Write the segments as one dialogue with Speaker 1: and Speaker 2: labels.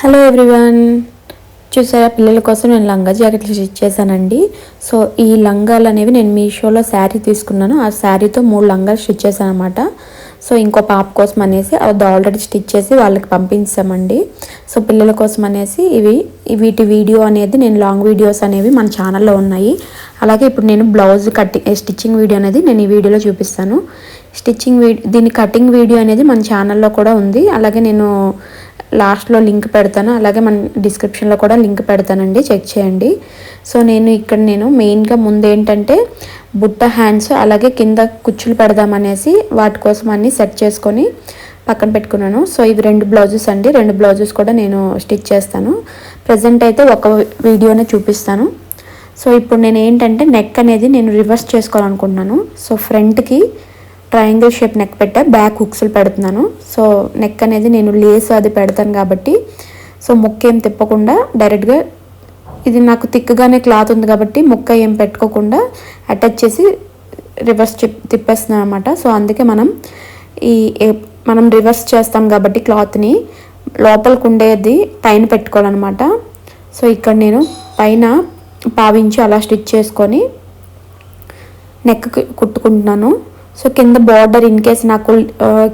Speaker 1: Hello everyone చూసారా పిల్లల కోసం నేను లంగా జాకెట్లు స్టిచ్ చేశానండి. సో ఈ లంగాలు అనేవి నేను మీషోలో శారీ తీసుకున్నాను. ఆ శారీతో మూడు లంగాలు స్టిచ్ చేశాను అనమాట సో ఇంకో పాప కోసం అనేసి అది ఆల్రెడీ స్టిచ్ చేసి వాళ్ళకి పంపించామండి. సో పిల్లల కోసం అనేసి ఇవి వీటి వీడియో అనేది నేను లాంగ్ వీడియోస్ అనేవి మన ఛానల్లో ఉన్నాయి. అలాగే ఇప్పుడు నేను బ్లౌజ్ కటింగ్ స్టిచ్చింగ్ వీడియో అనేది నేను ఈ వీడియోలో చూపిస్తాను. స్టిచ్చింగ్ వీడియో దీని కటింగ్ వీడియో అనేది మన ఛానల్లో కూడా ఉంది. అలాగే నేను లాస్ట్లో లింక్ పెడతాను. అలాగే మన డిస్క్రిప్షన్లో కూడా లింక్ పెడతానండి. చెక్ చేయండి. సో నేను ఇక్కడ నేను మెయిన్గా ముందు ఏంటంటే బుట్ట హ్యాండ్స్ అలాగే కింద కుచ్చులు పెడదామనేసి వాటి కోసం అన్నీ సెట్ చేసుకొని పక్కన పెట్టుకున్నాను. సో ఇవి రెండు బ్లౌజెస్ అండి. రెండు బ్లౌజెస్ కూడా నేను స్టిచ్ చేస్తాను. ప్రజెంట్ అయితే ఒక వీడియోనే చూపిస్తాను. సో ఇప్పుడు నేను ఏంటంటే నెక్ అనేది నేను రివర్స్ చేసుకోవాలనుకుంటున్నాను. సో ఫ్రంట్కి ట్రయాంగిల్ షేప్ నెక్ పెట్టా బ్యాక్ హుక్స్లు పెడుతున్నాను. సో నెక్ అనేది నేను లేస్ అది పెడతాను కాబట్టి సో ముక్క ఏం తిప్పకుండా డైరెక్ట్గా ఇది నాకు తిక్కగానే క్లాత్ ఉంది కాబట్టి ముక్క ఏం పెట్టుకోకుండా అటాచ్ చేసి రివర్స్ తిప్పేస్తున్నాను అనమాట సో అందుకే మనం ఈ మనం రివర్స్ చేస్తాం కాబట్టి క్లాత్ని లోపలికి ఉండేది పైన పెట్టుకోవాలన్నమాట. సో ఇక్కడ నేను పైన పావించి అలా స్టిచ్ చేసుకొని నెక్ కుట్టుకుంటున్నాను. సో కింద బార్డర్ ఇన్ కేస్ నాకు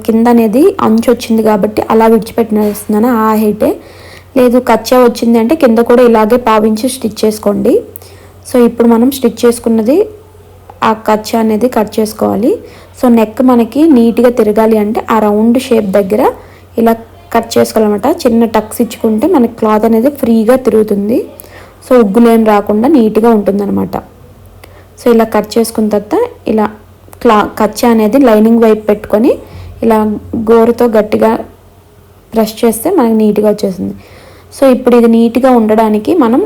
Speaker 1: కింద అనేది అంచు వచ్చింది కాబట్టి అలా విడిచిపెట్టినేస్తున్నాను ఆ హైటే లేదు కచ్చా వచ్చింది అంటే కింద కూడా ఇలాగే పావించి స్టిచ్ చేసుకోండి. సో ఇప్పుడు మనం స్టిచ్ చేసుకున్నది ఆ కచ్చా అనేది కట్ చేసుకోవాలి. సో నెక్ మనకి నీట్గా తిరగాలి అంటే ఆ రౌండ్ షేప్ దగ్గర ఇలా కట్ చేసుకోవాలన్నమాట. చిన్న టక్స్ ఇచ్చుకుంటే మనకి క్లాత్ అనేది ఫ్రీగా తిరుగుతుంది. సో ఉగ్గులేం రాకుండా నీట్గా ఉంటుందన్నమాట. సో ఇలా కట్ చేసుకున్న తర్వాత ఇలా క్లా కచ్చ అనేది లైనింగ్ వైపు పెట్టుకొని ఇలా గోరుతో గట్టిగా ప్రెస్ చేస్తే మనకి నీట్గా వచ్చేసింది సో ఇప్పుడు ఇది నీట్గా ఉండడానికి మనం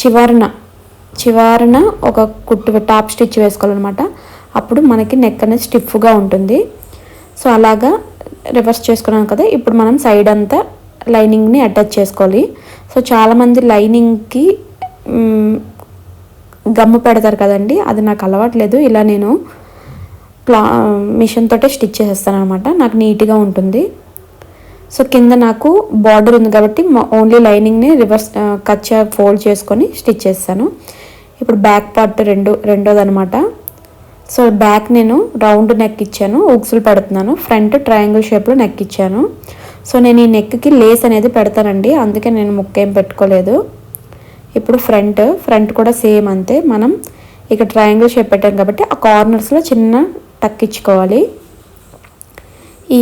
Speaker 1: చివరన చివరన ఒక కుట్టు టాప్ స్టిచ్ వేసుకోవాలన్నమాట. అప్పుడు మనకి నెక్ అనేది స్టిఫ్గా ఉంటుంది. సో అలాగా రివర్స్ చేసుకున్నాం కదా ఇప్పుడు మనం సైడ్ అంతా లైనింగ్ని అటాచ్ చేసుకోవాలి. సో చాలామంది లైనింగ్కి గమ్ము పెడతారు కదండి అది నాకు అలవాట్లేదు. ఇలా నేను ప్లా మిషన్ తోటే స్టిచ్ చేసేస్తాను అనమాట నాకు నీట్గా ఉంటుంది. సో కింద నాకు బార్డర్ ఉంది కాబట్టి ఓన్లీ లైనింగ్ని రివర్స్ కచ్చా ఫోల్డ్ చేసుకొని స్టిచ్ చేస్తాను. ఇప్పుడు బ్యాక్ పార్ట్ రెండు రెండోది అనమాట సో బ్యాక్ నేను రౌండ్ నెక్ ఇచ్చాను ఉక్సులు పెడుతున్నాను. ఫ్రంట్ ట్రయాంగిల్ షేప్లో నెక్ ఇచ్చాను. సో నేను ఈ నెక్కి లేస్ అనేది పెడతానండి. అందుకే నేను ముక్క ఏం పెట్టుకోలేదు. ఇప్పుడు ఫ్రంట్ ఫ్రంట్ కూడా సేమ్ అంతే. మనం ఇక్కడ ట్రయాంగిల్ షేప్ పెట్టాం కాబట్టి ఆ కార్నర్స్లో చిన్న టక్ ఇచ్చుకోవాలి.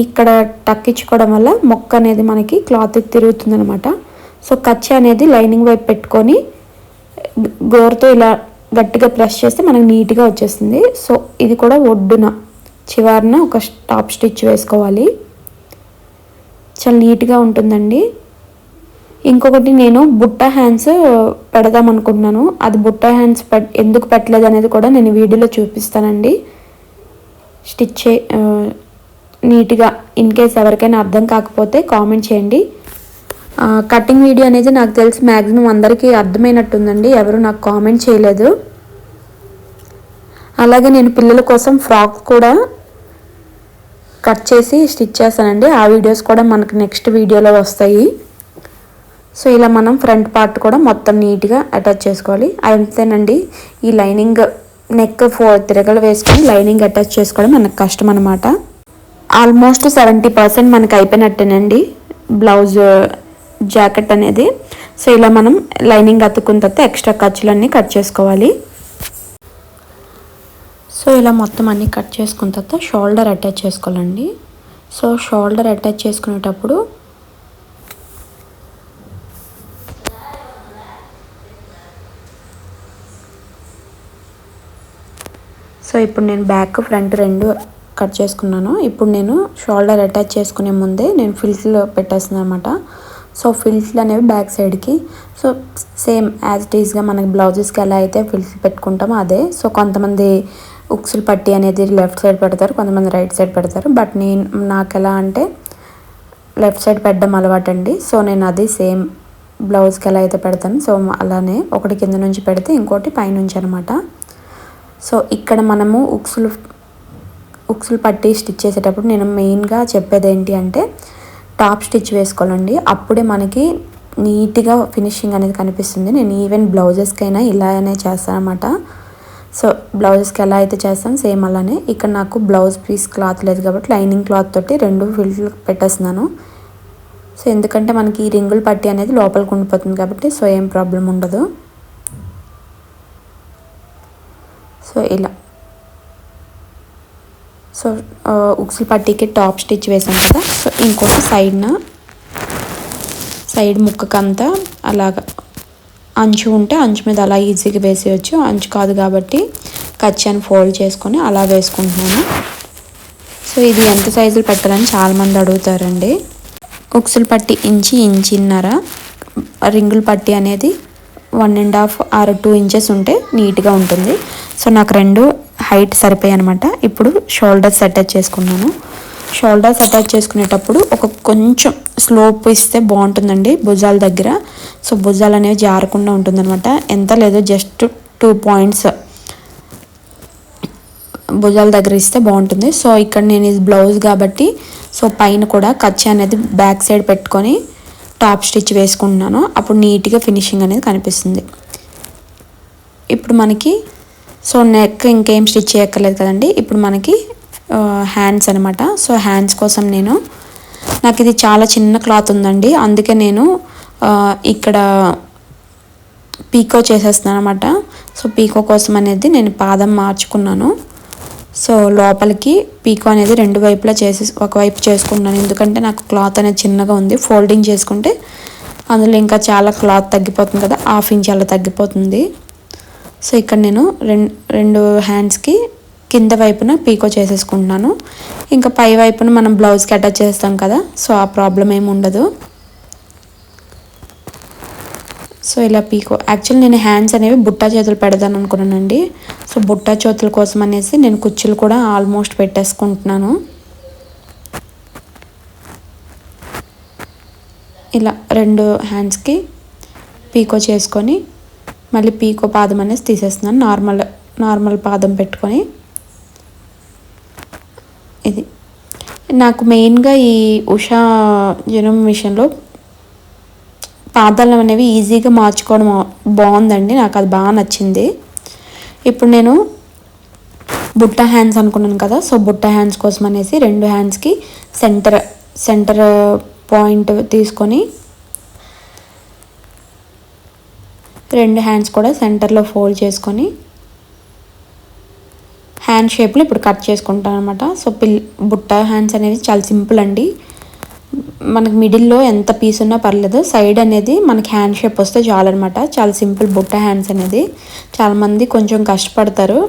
Speaker 1: ఇక్కడ టక్ ఇచ్చుకోవడం వల్ల మొక్క అనేది మనకి క్లాత్ తిరుగుతుంది అనమాట సో కచ్చి అనేది లైనింగ్ వైపు పెట్టుకొని గోరుతో ఇలా గట్టిగా ప్రెస్ చేస్తే మనకు నీట్గా వచ్చేస్తుంది. సో ఇది కూడా ఒడ్డున చివరిన ఒక టాప్ స్టిచ్ వేసుకోవాలి. చాలా నీట్గా ఉంటుందండి. ఇంకొకటి నేను బుట్ట హ్యాండ్స్ పెడదాం అనుకుంటున్నాను. అది బుట్ట హ్యాండ్స్ ఎందుకు పెట్టలేదు అనేది కూడా నేను వీడియోలో చూపిస్తానండి. స్టిచ్ నీట్గా ఇన్ కేస్ ఎవరికైనా అర్థం కాకపోతే కామెంట్ చేయండి. కటింగ్ వీడియో అనేది నాకు తెలిసి మ్యాక్సిమం అందరికీ అర్థమైనట్టుందండి. ఎవరు నాకు కామెంట్ చేయలేదు. అలాగే నేను పిల్లల కోసం ఫ్రాక్ కూడా కట్ చేసి స్టిచ్ చేస్తానండి. ఆ వీడియోస్ కూడా మనకు నెక్స్ట్ వీడియోలో వస్తాయి. సో ఇలా మనం ఫ్రంట్ పార్ట్ కూడా మొత్తం నీట్గా అటాచ్ చేసుకోవాలి. అంతేనండి ఈ లైనింగ్ నెక్ ఫోర్ తిరగలు వేసుకొని లైనింగ్ అటాచ్ చేసుకోవడం మనకు కష్టం అనమాట ఆల్మోస్ట్ సెవెంటీ పర్సెంట్ మనకు అయిపోయినట్టేనండి బ్లౌజ్ జాకెట్ అనేది. సో ఇలా మనం లైనింగ్ అతుక్కున్న తర్వాత ఎక్స్ట్రా ఖర్చులన్నీ కట్ చేసుకోవాలి. సో ఇలా మొత్తం అన్నీ కట్ చేసుకున్న తర్వాత షోల్డర్ అటాచ్ చేసుకోవాలండి. సో షోల్డర్ అటాచ్ చేసుకునేటప్పుడు సో ఇప్పుడు నేను బ్యాక్ ఫ్రంట్ రెండు కట్ చేసుకున్నాను. ఇప్పుడు నేను షోల్డర్ అటాచ్ చేసుకునే ముందే నేను ఫిల్స్లో పెట్టేస్తున్నాను అనమాట సో ఫిల్స్లు అనేవి బ్యాక్ సైడ్కి. సో సేమ్ యాజ్ ఇట్ ఈస్గా మనకి బ్లౌజెస్కి ఎలా అయితే ఫిల్స్ పెట్టుకుంటామో అదే. సో కొంతమంది ఉక్సులు పట్టి అనేది లెఫ్ట్ సైడ్ పెడతారు కొంతమంది రైట్ సైడ్ పెడతారు. బట్ నేను నాకు ఎలా అంటే లెఫ్ట్ సైడ్ పెట్టడం అలవాటు అండి సో నేను అది సేమ్ బ్లౌజ్కి ఎలా అయితే పెడతాను సో అలానే ఒకటి కింద నుంచి పెడితే ఇంకోటి పైనుంచి అనమాట సో ఇక్కడ మనము ఉక్సులు ఉక్సులు పట్టి స్టిచ్ చేసేటప్పుడు నేను మెయిన్గా చెప్పేది ఏంటి అంటే టాప్ స్టిచ్ వేసుకోవాలండి. అప్పుడే మనకి నీట్గా ఫినిషింగ్ అనేది కనిపిస్తుంది. నేను ఈవెన్ బ్లౌజెస్కైనా ఇలానే చేస్తాను అనమాట సో బ్లౌజెస్కి ఎలా అయితే చేస్తాను సేమ్ అలానే. ఇక్కడ నాకు బ్లౌజ్ పీస్ క్లాత్ లేదు కాబట్టి లైనింగ్ క్లాత్ తోటి రెండు ఫిల్ట్లు పెట్టేస్తున్నాను. సో ఎందుకంటే మనకి ఈ రింగులు పట్టి అనేది లోపలికి ఉండిపోతుంది కాబట్టి సో ఏం ప్రాబ్లం ఉండదు. సో ఇలా. సో ఉక్సులు పట్టీకి టాప్ స్టిచ్ వేసాం కదా సో ఇంకొక సైడ్న సైడ్ ముక్కకంతా అలాగా అంచు ఉంటే అంచు మీద అలా ఈజీగా వేసేయచ్చు. అంచు కాదు కాబట్టి కచ్చాన్ని ఫోల్డ్ చేసుకొని అలా వేసుకుంటున్నాను. సో ఇది ఎంత సైజులు పెట్టాలని చాలామంది అడుగుతారండి. ఉక్సులు పట్టి ఇంచి ఇంచిన్నర. రింగులు పట్టి అనేది one and half or two inches ఉంటే నీట్గా ఉంటుంది. సో నాకు రెండు హైట్ సరిపోయాయి అనమాట ఇప్పుడు షోల్డర్స్ అటాచ్ చేసుకున్నాను. షోల్డర్స్ అటాచ్ చేసుకునేటప్పుడు ఒక కొంచెం స్లోప్ ఇస్తే బాగుంటుందండి భుజాల దగ్గర. సో భుజాలు అనేవి జారకుండా ఉంటుందన్నమాట. ఎంత లేదో జస్ట్ టూ పాయింట్స్ భుజాల దగ్గర ఇస్తే బాగుంటుంది. సో ఇక్కడ నేను ఇది బ్లౌజ్ కాబట్టి సో పైన కూడా కచ్చి అనేది బ్యాక్ సైడ్ పెట్టుకొని టాప్ స్టిచ్ వేసుకుంటున్నాను. అప్పుడు నీట్గా ఫినిషింగ్ అనేది కనిపిస్తుంది. ఇప్పుడు మనకి సో నెక్ ఇంకేం స్టిచ్ చేయక్కర్లేదు కదండి. ఇప్పుడు మనకి హ్యాండ్స్ అనమాట సో హ్యాండ్స్ కోసం నేను నాకు ఇది చాలా చిన్న క్లాత్ ఉందండి. అందుకే నేను ఇక్కడ పీకో చేసేస్తున్నాను అనమాట సో పీకో కోసం అనేది నేను పాదం మార్చుకున్నాను. సో లోపలికి పీకో అనేది రెండు వైపులా చేసి ఒకవైపు చేసుకున్నాను ఎందుకంటే నాకు క్లాత్ అనేది చిన్నగా ఉంది. ఫోల్డింగ్ చేసుకుంటే అందులో ఇంకా చాలా క్లాత్ తగ్గిపోతుంది కదా. హాఫ్ ఇంచ్ అలా తగ్గిపోతుంది. సో ఇక్కడ నేను రెండు రెండు హ్యాండ్స్కి కింద వైపున పీకో చేసేసుకుంటున్నాను. ఇంకా పై వైపున మనం బ్లౌజ్కి అటాచ్ చేస్తాం కదా సో ఆ ప్రాబ్లం ఏమి ఉండదు. సో ఇలా పీకో యాక్చువల్లీ నేను హ్యాండ్స్ అనేవి బుట్టా చేతులు పెడదాను అనుకున్నానండి. సో బుట్టా చేతుల కోసం అనేసి నేను కుచ్చులు కూడా ఆల్మోస్ట్ పెట్టేసుకుంటున్నాను. ఇలా రెండు హ్యాండ్స్కి పీకో చేసుకొని మళ్ళీ పీకో పాదం అనేసి తీసేస్తున్నాను. నార్మల్ నార్మల్ పాదం పెట్టుకొని. ఇది. నాకు మెయిన్గా ఈ ఉషా జనం మిషన్లో పాదాలు అనేవి ఈజీగా మార్చుకోవడం బాగుందండి. నాకు అది బాగా నచ్చింది. ఇప్పుడు నేను బుట్ట హ్యాండ్స్ అనుకున్నాను కదా సో బుట్ట హ్యాండ్స్ కోసం అనేసి రెండు హ్యాండ్స్కి సెంటర్ సెంటర్ పాయింట్ తీసుకొని రెండు హ్యాండ్స్ కూడా సెంటర్లో ఫోల్డ్ చేసుకొని హ్యాండ్ షేప్లో ఇప్పుడు కట్ చేసుకుంటాను అనమాట సో పిల్ బుట్ట హ్యాండ్స్ అనేది చాలా సింపుల్ అండి. మనకి మిడిల్లో ఎంత పీస్ ఉన్నా పర్లేదు సైడ్ అనేది మనకి హ్యాండ్ షేప్ వస్తే చాలన్నమాట చాలా సింపుల్ బుట్ట హ్యాండ్స్ అనేది. చాలామంది కొంచెం కష్టపడతారు.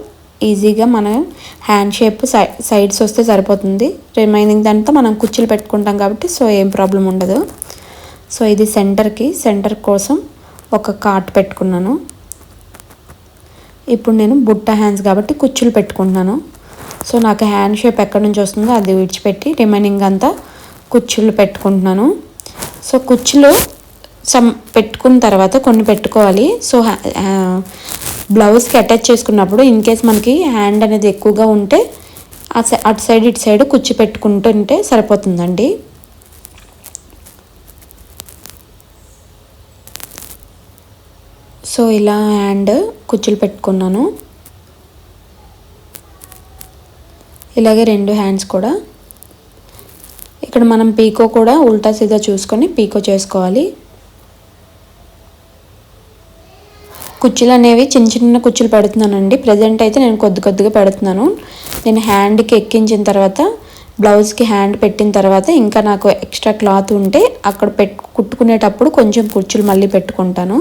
Speaker 1: ఈజీగా మన హ్యాండ్ షేప్ సై సైడ్స్ వస్తే సరిపోతుంది. రిమైనింగ్ దాంతో మనం కుర్చీలు పెట్టుకుంటాం కాబట్టి సో ఏం ప్రాబ్లం ఉండదు. సో ఇది సెంటర్కి సెంటర్ కోసం ఒక కాట్ పెట్టుకున్నాను. ఇప్పుడు నేను బుట్ట హ్యాండ్స్ కాబట్టి కుచ్చులు పెట్టుకుంటున్నాను. సో నాకు హ్యాండ్ షేప్ ఎక్కడి నుంచి వస్తుందో అది విడిచిపెట్టి రిమైనింగ్ అంతా కుచ్చులు పెట్టుకుంటున్నాను. సో కుచ్చులు సమ్ పెట్టుకున్న తర్వాత కొన్ని పెట్టుకోవాలి. సో బ్లౌజ్కి అటాచ్ చేసుకున్నప్పుడు ఇన్ కేస్ మనకి హ్యాండ్ అనేది ఎక్కువగా ఉంటే సై- అటు సైడ్ ఇటు సైడ్ కుచ్చి పెట్టుకుంటుంటే సరిపోతుందండి. సో ఇలా హ్యాండ్ కుచ్చులు పెట్టుకున్నాను. ఇలాగే రెండు హ్యాండ్స్ కూడా. ఇక్కడ మనం పీకో కూడా ఉల్టా సీదా చూసుకొని పీకో చేసుకోవాలి. కుచ్చులు అనేవి చిన్న చిన్న కుచ్చులు పెడుతున్నానండి. ప్రజెంట్ అయితే నేను కొద్ది కొద్దిగా పెడుతున్నాను. నేను హ్యాండ్కి ఎక్కించిన తర్వాత బ్లౌజ్కి హ్యాండ్ పెట్టిన తర్వాత ఇంకా నాకు ఎక్స్ట్రా క్లాత్ ఉంటే అక్కడ పెట్ కుట్టుకునేటప్పుడు కొంచెం కుచ్చులు మళ్ళీ పెట్టుకుంటాను.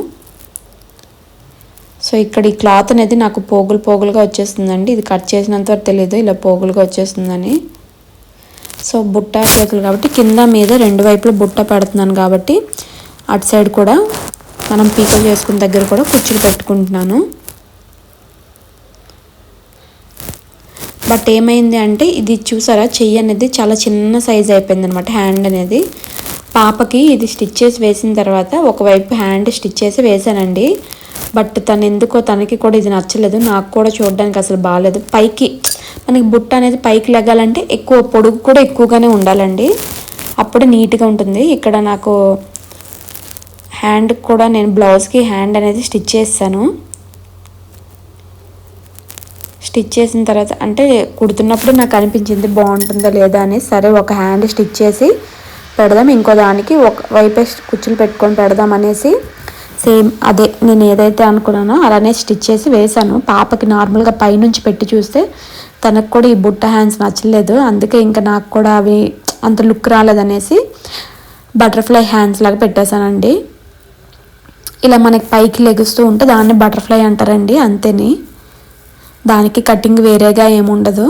Speaker 1: సో ఇక్కడ ఈ క్లాత్ అనేది నాకు పోగులు పోగులుగా వచ్చేస్తుందండి. ఇది కట్ చేసినంత వరకు తెలియదు ఇలా పోగులుగా వచ్చేస్తుందని. సో బుట్ట చేతులు కాబట్టి కింద మీద రెండు వైపులు బుట్ట పెడుతున్నాను కాబట్టి అటు సైడ్ కూడా మనం పీకలు చేసుకున్న దగ్గర కూడా కుర్చీలు పెట్టుకుంటున్నాను. బట్ ఏమైంది అంటే ఇది చూసారా? చెయ్యి అనేది చాలా చిన్న సైజ్ అయిపోయింది అనమాట హ్యాండ్ అనేది. పాపకి ఇది స్టిచ్ చేసి వేసిన తర్వాత ఒకవైపు హ్యాండ్ స్టిచ్ చేసి వేసానండి బట్ తను ఎందుకో తనకి కూడా ఇది నచ్చలేదు. నాకు కూడా చూడడానికి అసలు బాగాలేదు పైకి మనకి బుట్ట అనేది పైకి లెగాలంటే ఎక్కువ పొడుగు కూడా ఎక్కువగానే ఉండాలండి. అప్పుడు నీట్గా ఉంటుంది. ఇక్కడ నాకు హ్యాండ్ కూడా నేను బ్లౌజ్కి హ్యాండ్ అనేది స్టిచ్ చేస్తాను. స్టిచ్ చేసిన తర్వాత అంటే కుడుతున్నప్పుడు నాకు అనిపించింది బాగుంటుందో లేదా అని సరే ఒక హ్యాండ్ స్టిచ్ చేసి పెడదాం ఇంకో దానికి ఒక వైపే కుచ్చులు పెట్టుకొని పెడదాం అనేసి సేమ్ అదే నేను ఏదైతే అనుకున్నానో అలానే స్టిచ్ చేసి వేశాను. పాపకి నార్మల్గా పైనుంచి పెట్టి చూస్తే తనకు కూడా ఈ బుట్ట హ్యాండ్స్ నచ్చలేదు. అందుకే ఇంకా నాకు కూడా అవి అంత లుక్ రాలేదనేసి బటర్ఫ్లై హ్యాండ్స్ లాగా పెట్టేశానండి. ఇలా మనకి పైకి లెగుస్తూ ఉంటే దాన్ని బటర్ఫ్లై అంటారండి అంతేని. దానికి కటింగ్ వేరేగా ఏముండదు.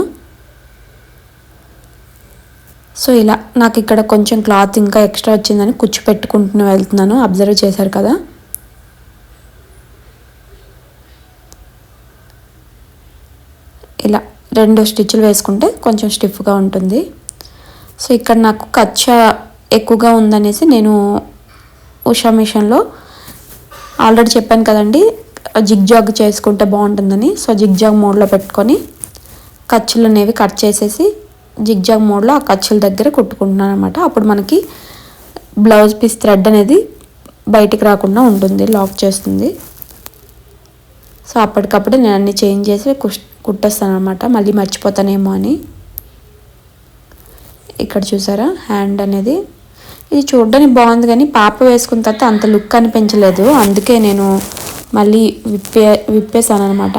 Speaker 1: సో ఇలా నాకు ఇక్కడ కొంచెం క్లాత్ ఇంకా ఎక్స్ట్రా వచ్చిందని కుచ్చు పెట్టుకుంటూ వెళ్తున్నాను. అబ్జర్వ్ చేశారు కదా? ఇలా రెండు స్టిచ్లు వేసుకుంటే కొంచెం స్టిఫ్గా ఉంటుంది. సో ఇక్కడ నాకు కచ్చ ఎక్కువగా ఉందనేసి నేను ఉషా మిషన్లో ఆల్రెడీ చెప్పాను కదండి జిగ్జాగ్ చేసుకుంటే బాగుంటుందని. సో జిగ్జాగ్ మోడ్లో పెట్టుకొని ఖర్చులు అనేవి కట్ చేసేసి జిగ్జాగ్ మోడ్లో ఆ ఖర్చుల దగ్గర కుట్టుకుంటున్నాను అనమాట అప్పుడు మనకి బ్లౌజ్ పీస్ థ్రెడ్ అనేది బయటికి రాకుండా ఉంటుంది లాక్ చేస్తుంది. సో అప్పటికప్పుడు నేను అన్ని చేంజ్ చేసి కుట్టేస్తాను అనమాట మళ్ళీ మర్చిపోతానేమో అని. ఇక్కడ చూసారా? హ్యాండ్ అనేది. ఇది చూడడానికి బాగుంది కానీ పాప వేసుకున్న తర్వాత అంత లుక్ అనిపించలేదు. అందుకే నేను మళ్ళీ విప్పే విప్పేశాను అనమాట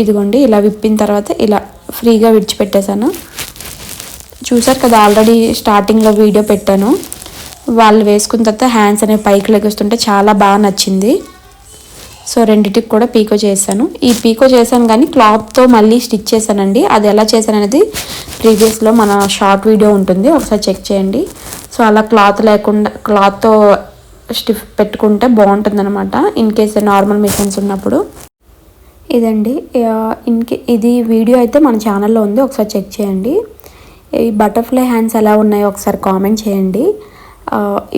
Speaker 1: ఇదిగోండి ఇలా విప్పిన తర్వాత ఇలా ఫ్రీగా విడిచిపెట్టేశాను. చూసారు కదా ఆల్రెడీ స్టార్టింగ్లో వీడియో పెట్టాను. వాళ్ళు వేసుకున్న తర్వాత హ్యాండ్స్ అనేవి పైకి లెగుస్తుంటే చాలా బాగా నచ్చింది. సో రెండింటికి కూడా పీకో చేశాను. ఈ పీకో చేశాను కానీ క్లాత్తో మళ్ళీ స్టిచ్ చేశానండి. అది ఎలా చేశాను అనేది ప్రీవియస్లో మన షార్ట్ వీడియో ఉంటుంది. ఒకసారి చెక్ చేయండి. సో అలా క్లాత్ లేకుండా క్లాత్తో స్టిఫ్ పెట్టుకుంటే బాగుంటుంది అనమాట ఇన్ కేస్ నార్మల్ మిషన్స్ ఉన్నప్పుడు. ఇదండి. ఇన్కే ఇది వీడియో అయితే మన ఛానల్లో ఉంది. ఒకసారి చెక్ చేయండి. ఈ బటర్ఫ్లై హ్యాండ్స్ ఎలా ఉన్నాయో ఒకసారి కామెంట్ చేయండి.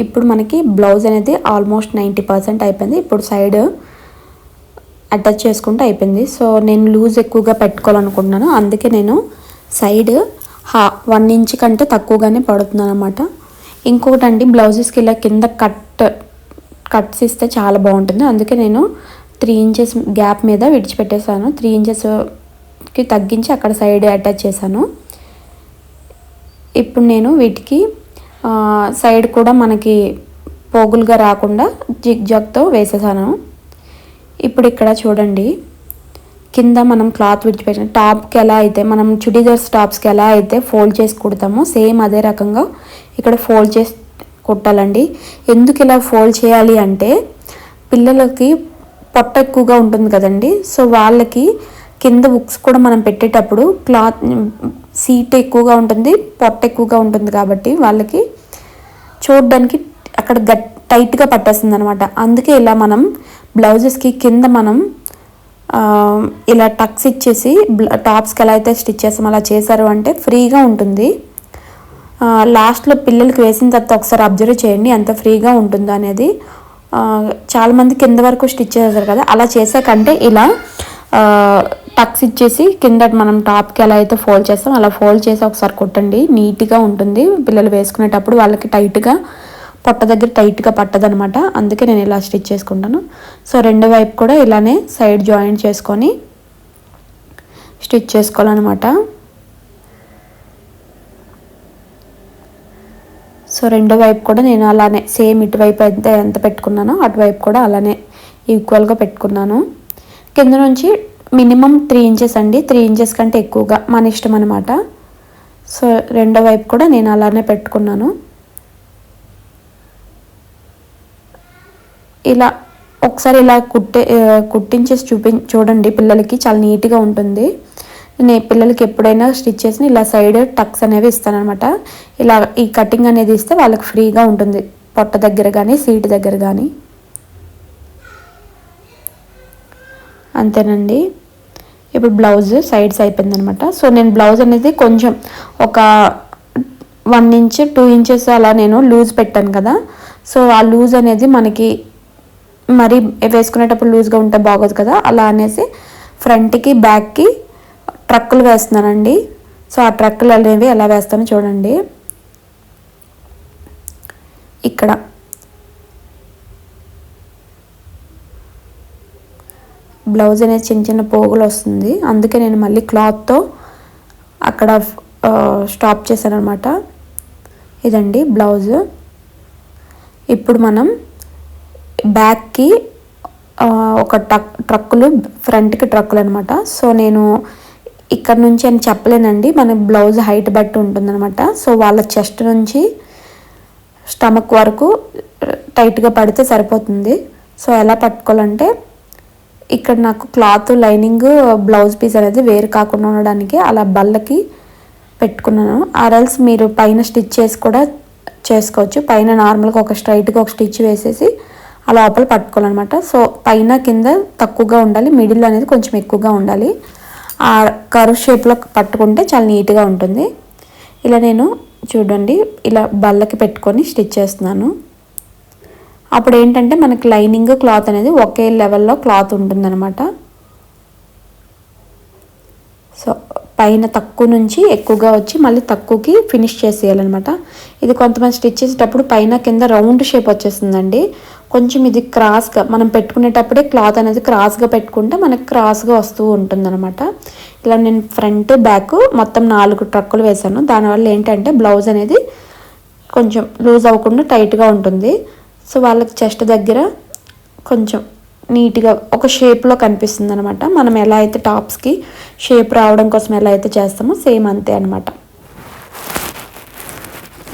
Speaker 1: ఇప్పుడు మనకి బ్లౌజ్ అనేది ఆల్మోస్ట్ నైంటీ పర్సెంట్ అయిపోయింది. ఇప్పుడు సైడ్ అటాచ్ చేసుకుంటే అయిపోయింది. సో నేను లూజ్ ఎక్కువగా పెట్టుకోవాలనుకుంటున్నాను. అందుకే నేను సైడ్ హా వన్ ఇంచ్ కంటే తక్కువగానే పడుతున్నాను అనమాట ఇంకొకటి అండి బ్లౌజెస్కి ఇలా కింద కట్ కట్స్ ఇస్తే చాలా బాగుంటుంది. అందుకే నేను త్రీ ఇంచెస్ గ్యాప్ మీద విడిచిపెట్టేశాను. త్రీ ఇంచెస్కి తగ్గించి అక్కడ సైడ్ అటాచ్ చేశాను. ఇప్పుడు నేను వీటికి సైడ్ కూడా మనకి పోగులుగా రాకుండా జిగ్ జాగ్తో వేసేసాను. ఇప్పుడు ఇక్కడ చూడండి. కింద మనం క్లాత్ విడిచిపెట్టిన టాప్కి ఎలా అయితే మనం చుడీదార్స్ టాప్స్కి ఎలా అయితే ఫోల్డ్ చేసి కుడతామో సేమ్ అదే రకంగా ఇక్కడ ఫోల్డ్ చేసి కుట్టాలండి. ఎందుకు ఇలా ఫోల్డ్ చేయాలి అంటే పిల్లలకి పొట్ట ఎక్కువగా ఉంటుంది కదండి. సో వాళ్ళకి కింద బుక్స్ కూడా మనం పెట్టేటప్పుడు క్లాత్ సీట్ ఎక్కువగా ఉంటుంది పొట్ట ఎక్కువగా ఉంటుంది కాబట్టి వాళ్ళకి చూడడానికి అక్కడ గట్ టైట్గా పట్టేస్తుంది అనమాట అందుకే ఇలా మనం బ్లౌజెస్కి కింద మనం ఇలా టక్స్ ఇచ్చేసి టాప్స్కి ఎలా అయితే స్టిచ్ చేస్తాం అలా చేశారు అంటే ఫ్రీగా ఉంటుంది. లాస్ట్లో పిల్లలకి వేసిన తర్వాత ఒకసారి అబ్జర్వ్ చేయండి ఎంత ఫ్రీగా ఉంటుందో అనేది. చాలామంది కింద వరకు స్టిచ్ చేస్తారు కదా అలా చేసాకంటే ఇలా టక్స్ ఇచ్చేసి కింద మనం టాప్కి ఎలా అయితే ఫోల్డ్ చేస్తాం అలా ఫోల్డ్ చేసి ఒకసారి కుట్టండి. నీట్గా ఉంటుంది. పిల్లలు వేసుకునేటప్పుడు వాళ్ళకి టైట్గా పొట్ట దగ్గర టైట్గా పట్టదనమాట అందుకే నేను ఇలా స్టిచ్ చేసుకుంటాను. సో రెండు వైపు కూడా ఇలానే సైడ్ జాయింట్ చేసుకొని స్టిచ్ చేసుకోవాలన్నమాట. సో రెండో వైపు కూడా నేను అలానే సేమ్ ఇటువైపు ఎంత ఎంత పెట్టుకున్నానో అటువైపు కూడా అలానే ఈక్వల్గా పెట్టుకున్నాను. కింద నుంచి మినిమం త్రీ ఇంచెస్ అండి. త్రీ ఇంచెస్ కంటే ఎక్కువగా మన ఇష్టం అనమాట సో రెండో వైపు కూడా నేను అలానే పెట్టుకున్నాను. ఇలా ఒకసారి ఇలా కుట్టే కుట్టించేసి చూపి చూడండి పిల్లలకి చాలా నీట్గా ఉంటుంది. నేను పిల్లలకి ఎప్పుడైనా స్టిచ్ చేసిన ఇలా సైడ్ టక్స్ అనేవి ఇస్తానమాట ఇలా ఈ కటింగ్ అనేది ఇస్తే వాళ్ళకి ఫ్రీగా ఉంటుంది. పొట్ట దగ్గర కానీ సీట్ దగ్గర కానీ అంతేనండి. ఇప్పుడు బ్లౌజ్ సైడ్స్ అయిపోయింది అనమాట సో నేను బ్లౌజ్ అనేది కొంచెం ఒక వన్ ఇంచ్ టూ ఇంచెస్ అలా నేను లూజ్ పెట్టాను కదా. సో ఆ లూజ్ అనేది మనకి మరి వేసుకునేటప్పుడు లూజ్గా ఉంటే బాగోదు కదా. అలా అనేసి ఫ్రంట్కి బ్యాక్కి ట్రక్కులు వేస్తున్నానండి. సో ఆ ట్రక్కులు అనేవి ఎలా వేస్తానో చూడండి. ఇక్కడ బ్లౌజ్ అనేది చిన్న చిన్న పోగులు వస్తుంది. అందుకే నేను మళ్ళీ క్లాత్తో అక్కడ స్టాప్ చేశాను అనమాట ఇదండి బ్లౌజ్. ఇప్పుడు మనం బ్యాక్కి ఒక టక్ ట్రక్కులు ఫ్రంట్కి ట్రక్కులు అనమాట సో నేను ఇక్కడ నుంచి అని చెప్పలేనండి. మన బ్లౌజ్ హైట్ బట్టి ఉంటుందన్నమాట. సో వాళ్ళ చెస్ట్ నుంచి స్టమక్ వరకు టైట్గా పడితే సరిపోతుంది. సో ఎలా పట్టుకోవాలంటే ఇక్కడ నాకు క్లాత్ లైనింగ్ బ్లౌజ్ పీస్ అనేది వేరు కాకుండా ఉండడానికి అలా బల్లకి పెట్టుకున్నాను. ఆర్ఎల్స్ మీరు పైన స్టిచ్ చేసి కూడా చేసుకోవచ్చు. పైన నార్మల్గా ఒక స్ట్రైట్గా ఒక స్టిచ్ వేసేసి ఆ లోపల పట్టుకోవాలన్నమాట. సో పైన కింద తక్కువగా ఉండాలి. మిడిల్ అనేది కొంచెం ఎక్కువగా ఉండాలి. ఆ కరువు షేప్లో పట్టుకుంటే చాలా నీట్గా ఉంటుంది. ఇలా నేను చూడండి ఇలా బల్లకి పెట్టుకొని స్టిచ్ చేస్తున్నాను. అప్పుడు ఏంటంటే మనకి లైనింగ్ క్లాత్ అనేది ఒకే లెవెల్లో క్లాత్ ఉంటుందన్నమాట. సో పైన తక్కువ నుంచి ఎక్కువగా వచ్చి మళ్ళీ తక్కువకి ఫినిష్ చేసేయాలన్నమాట. ఇది కొంతమంది స్టిచ్ చేసేటప్పుడు పైన కింద రౌండ్ షేప్ వచ్చేసిందండి కొంచెం ఇది క్రాస్గా మనం పెట్టుకునేటప్పుడే క్లాత్ అనేది క్రాస్గా పెట్టుకుంటే మనకి క్రాస్గా వస్తూ ఉంటుందన్నమాట. ఇలా నేను ఫ్రంట్ బ్యాక్ మొత్తం నాలుగు ట్రక్కులు వేశాను. దానివల్ల ఏంటంటే బ్లౌజ్ అనేది కొంచెం లూజ్ అవ్వకుండా టైట్గా ఉంటుంది. సో వాళ్ళకి చెస్ట్ దగ్గర కొంచెం నీట్గా ఒక షేప్లో కనిపిస్తుంది అనమాట మనం ఎలా అయితే టాప్స్కి షేప్ రావడం కోసం ఎలా అయితే చేస్తామో సేమ్ అంతే అనమాట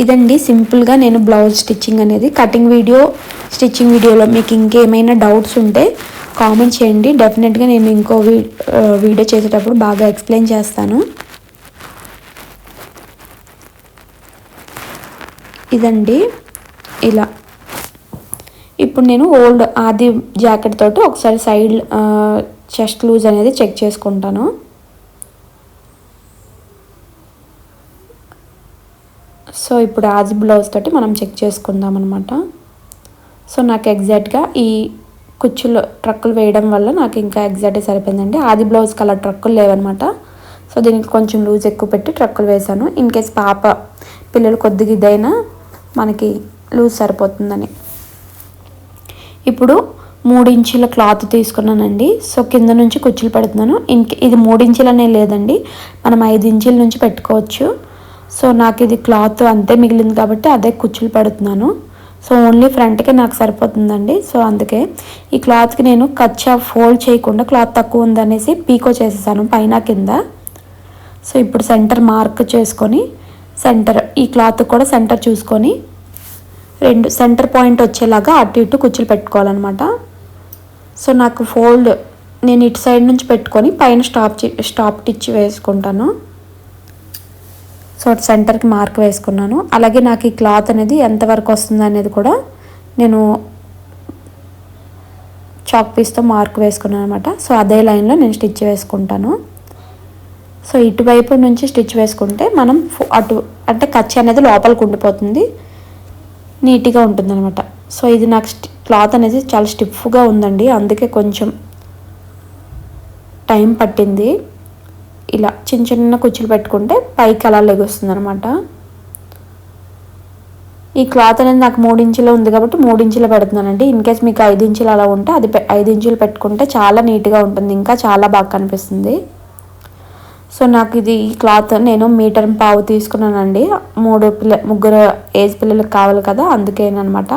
Speaker 1: ఇదండి సింపుల్గా నేను బ్లౌజ్ స్టిచ్చింగ్ అనేది. కటింగ్ వీడియో స్టిచ్చింగ్ వీడియోలో మీకు ఇంకేమైనా డౌట్స్ ఉంటే కామెంట్ చేయండి. డెఫినెట్గా నేను ఇంకో వీడియో చేసేటప్పుడు బాగా ఎక్స్ప్లెయిన్ చేస్తాను. ఇదండి ఇలా ఇప్పుడు నేను ఓల్డ్ ఆది జాకెట్ తోటి ఒకసారి సైడ్ చెస్ట్ లూజ్ అనేది చెక్ చేసుకుంటాను. సో ఇప్పుడు ఆది బ్లౌజ్ తోటి మనం చెక్ చేసుకుందాం అనమాట సో నాకు ఎగ్జాక్ట్గా ఈ కుచ్చులు ట్రక్కులు వేయడం వల్ల నాకు ఇంకా ఎగ్జాక్ట్గా సరిపోయిందండి. ఆది బ్లౌజ్ కలర్ ట్రక్కులు లేవన్నమాట. సో దీనికి కొంచెం లూజ్ ఎక్కువ పెట్టి ట్రక్కులు వేశాను. ఇన్ కేస్ పాప పిల్లలు కొద్దిగా ఇదైనా మనకి లూజ్ సరిపోతుందని. ఇప్పుడు మూడు ఇంచుల క్లాత్ తీసుకున్నానండి. సో కింద నుంచి కుచ్చులు పెడుతున్నాను. ఇంక ఇది మూడు ఇంచులనే లేదండి. మనం ఐదు ఇంచుల నుంచి పెట్టుకోవచ్చు. సో నాకు ఇది క్లాత్ అంతే మిగిలింది కాబట్టి అదే కుచ్చులు పెడుతున్నాను. సో ఓన్లీ ఫ్రంట్కే నాకు సరిపోతుందండి. సో అందుకే ఈ క్లాత్కి నేను కచ్చా ఫోల్డ్ చేయకుండా క్లాత్ తక్కువ ఉందనేసి పీకో చేసేసాను పైన కింద. సో ఇప్పుడు సెంటర్ మార్క్ చేసుకొని సెంటర్ ఈ క్లాత్ కూడా సెంటర్ చూసుకొని రెండు సెంటర్ పాయింట్ వచ్చేలాగా అటు ఇటు కుచ్చులు పెట్టుకోవాలన్నమాట. సో నాకు ఫోల్డ్ నేను ఇటు సైడ్ నుంచి పెట్టుకొని పైన స్టాప్ స్టాప్ టిచ్ వేసుకుంటాను. సో సెంటర్కి మార్క్ వేసుకున్నాను. అలాగే నాకు ఈ క్లాత్ అనేది ఎంతవరకు వస్తుంది అనేది కూడా నేను చాక్ పీస్తో మార్క్ వేసుకున్నాను అనమాట సో అదే లైన్లో నేను స్టిచ్ వేసుకుంటాను. సో ఇటువైపు నుంచి స్టిచ్ వేసుకుంటే మనం అటు అంటే కచ్చి అనేది లోపలికి ఉండిపోతుంది. నీట్గా ఉంటుందన్నమాట. సో ఇది నాకు క్లాత్ అనేది చాలా స్టిఫ్గా ఉందండి. అందుకే కొంచెం టైం పట్టింది. ఇలా చిన్న చిన్న కుచ్చులు పెట్టుకుంటే పైకి అలా లెగొస్తుంది అనమాట ఈ క్లాత్ అనేది నాకు మూడు ఉంది కాబట్టి మూడు ఇంచులు పెడుతున్నానండి. ఇన్ కేస్ మీకు ఐదు ఇంచులు అలా ఉంటే అది ఐదు ఇంచులు పెట్టుకుంటే చాలా నీట్గా ఉంటుంది. ఇంకా చాలా బాగా కనిపిస్తుంది. సో నాకు ఇది ఈ క్లాత్ నేను మీటర్ పావు తీసుకున్నానండి. మూడు పిల్ల ముగ్గురు ఏజ్ పిల్లలకి కావాలి కదా అందుకేనమాట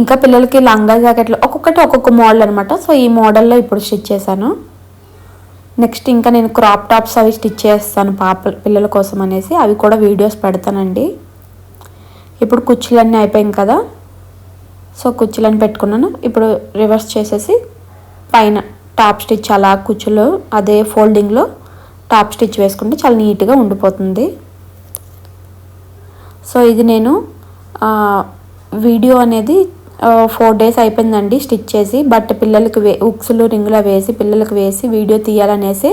Speaker 1: ఇంకా పిల్లలకి లంగా జాకెట్లు ఒక్కొక్కటి ఒక్కొక్క మోడల్ అనమాట. సో ఈ మోడల్లో ఇప్పుడు స్టిచ్ చేశాను. నెక్స్ట్ ఇంకా నేను క్రాప్ టాప్స్ అవి స్టిచ్ చేస్తాను పాప పిల్లల కోసం అనేసి. అవి కూడా వీడియోస్ పెడతానండి. ఇప్పుడు కుచ్చులన్నీ అయిపోయింది కదా. సో కుచ్చులన్నీ పెట్టుకున్నాను. ఇప్పుడు రివర్స్ చేసేసి పైన టాప్ స్టిచ్ అలా కుచ్చులు అదే ఫోల్డింగ్లో టాప్ స్టిచ్ వేసుకుంటే చాలా నీట్గా ఉండిపోతుంది. సో ఇది నేను వీడియో అనేది ఫోర్ డేస్ అయిపోయిందండి స్టిచ్ చేసి బట్ పిల్లలకి వే ఉక్సులు రింగులు వేసి పిల్లలకు వేసి వీడియో తీయాలనేసి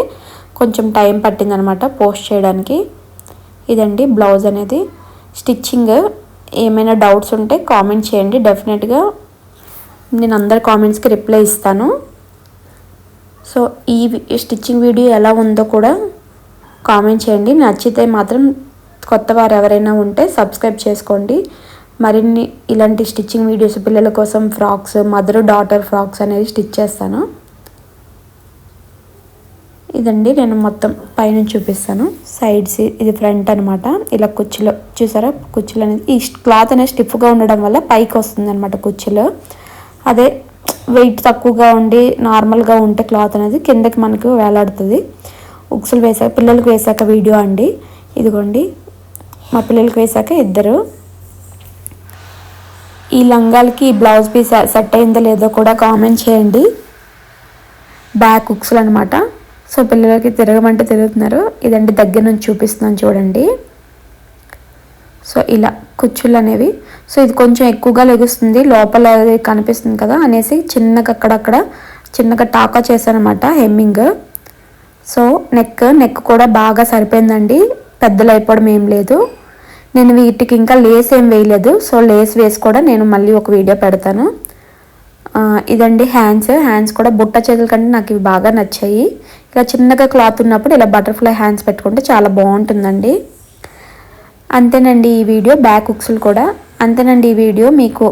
Speaker 1: కొంచెం టైం పట్టిందనమాట పోస్ట్ చేయడానికి. ఇదండి బ్లౌజ్ అనేది. స్టిచ్చింగ్ ఏమైనా డౌట్స్ ఉంటే కామెంట్ చేయండి. డెఫినెట్గా నేను అందరి కామెంట్స్కి రిప్లై ఇస్తాను. సో ఈ స్టిచ్చింగ్ వీడియో ఎలా ఉందో కూడా కామెంట్ చేయండి. నచ్చితే మాత్రం కొత్త వారు ఎవరైనా ఉంటే సబ్స్క్రైబ్ చేసుకోండి. మరిన్ని ఇలాంటి స్టిచ్చింగ్ వీడియోస్ పిల్లల కోసం ఫ్రాక్స్ మదర్ డాటర్ ఫ్రాక్స్ అనేది స్టిచ్ చేస్తాను. ఇదండి నేను మొత్తం పైన చూపిస్తాను. సైడ్స్ ఇది ఫ్రంట్ అనమాట ఇలా కుర్చీలో చూసారా? కుర్చీలు అనేది ఈ క్లాత్ అనేది స్టిఫ్గా ఉండడం వల్ల పైకి వస్తుంది అనమాట కుర్చీలో అదే వెయిట్ తక్కువగా ఉండి నార్మల్గా ఉంటే క్లాత్ అనేది కిందకి మనకు వేలాడుతుంది. ఉక్సులు వేసాక పిల్లలకు వేసాక వీడియో అండి. ఇదిగోండి. మా పిల్లలకి వేసాక ఇద్దరు. ఈ లంగాలకి బ్లౌజ్ పీస్ సెట్ అయిందో లేదో కూడా కామెంట్ చేయండి. బ్యాక్ ఉక్సులు అనమాట సో పిల్లలకి తిరగమంటే తిరుగుతున్నారు. ఇదండి దగ్గర నుంచి చూపిస్తున్నాను చూడండి. సో ఇలా కుచ్చులు అనేవి సో ఇది కొంచెం ఎక్కువగా లెగుస్తుంది. లోపల కనిపిస్తుంది కదా అనేసి చిన్నగా అక్కడక్కడ చిన్నగా టాకా చేశానమాట హెమ్మింగ్. సో నెక్ నెక్ కూడా బాగా సరిపోయిందండి. పెద్దలు అయిపోవడం ఏం లేదు. నేను వీటికి ఇంకా లేస్ ఏం వేయలేదు. సో లేస్ వేసి కూడా నేను మళ్ళీ ఒక వీడియో పెడతాను. ఇదండి హ్యాండ్స్. హ్యాండ్స్ కూడా బుట్ట చేతుల కంటే నాకు ఇవి బాగా నచ్చాయి. ఇలా చిన్నగా క్లాత్ ఉన్నప్పుడు ఇలా బటర్ఫ్లై హ్యాండ్స్ పెట్టుకుంటే చాలా బాగుంటుందండి. అంతేనండి ఈ వీడియో బ్యాక్ హుక్స్లు కూడా. అంతేనండి ఈ వీడియో మీకు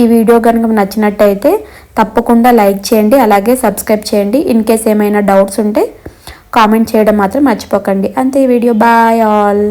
Speaker 1: ఈ వీడియో కనుక నచ్చినట్టయితే తప్పకుండా లైక్ చేయండి అలాగే సబ్స్క్రైబ్ చేయండి. ఇన్ కేస్ ఏమైనా డౌట్స్ ఉంటే కామెంట్ చేయడం మాత్రం మర్చిపోకండి. అంతే ఈ వీడియో. Bye all.